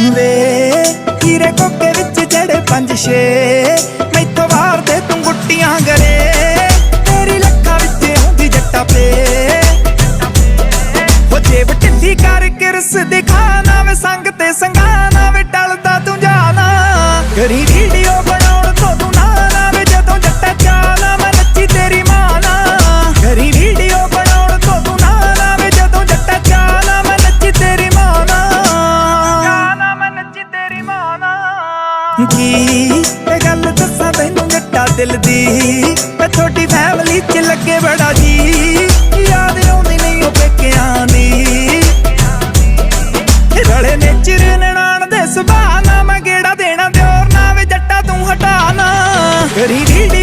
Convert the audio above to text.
ਵੇ, ਹੀਰੇ ਕੋਕੇ ਵਿੱਚ ਜਿਹੜੇ ਪੰਜ ਛੇ, ਮੈਥੋਂ ਵਾਰ ਦੇ ਤੂੰ ਗੁੱਟੀਆਂ ਗਰੇ। ਤੇਰੀ ਲੱਖਾਂ ਵਿੱਚ ਹੁੰਦੀ ਜੱਟਾ ਪੇ। ਹੋ ਜੇਬ ਢਿੱਲੀ ਕਰ ਕਿਰਸ ਦਿਖਾਣਾ ਵੇ ਸੰਗ ਤੇ ਸੰਗਾਣਾ ਵੇ ਟਲਦਾ ਤੂੰ ਜਾਣਾ। ਕਰੀ ਵੀਡੀਓ ਕੀ? ਇਹ ਗੱਲ ਦੱਸਾਂ ਤੈਨੂੰ ਜੱਟਾ ਦਿਲ ਦੀ। ਮੈਂ ਤੁਹਾਡੀ ਫੈਮਿਲੀ ਚ ਲੱਗੇ ਬੜਾ ਜੀ। ਯਾਦ ਆਉਂਦੀ ਨਹੀਂ ਉਹ ਪੇਕਿਆਂ ਦੀ। ਰਲੇ ਨੇ ਚਿਰ ਨਣਾਣ ਦੇ ਸੁਭਾਅ ਨਾ ਮੈਂ ਗੇੜਾ ਦੇਣਾ, ਦਿਓਰ ਨਾ ਵੇ ਜੱਟਾ ਤੂੰ ਹਟਾਣਾ ਕਰੀ ਵੀਡੀਓ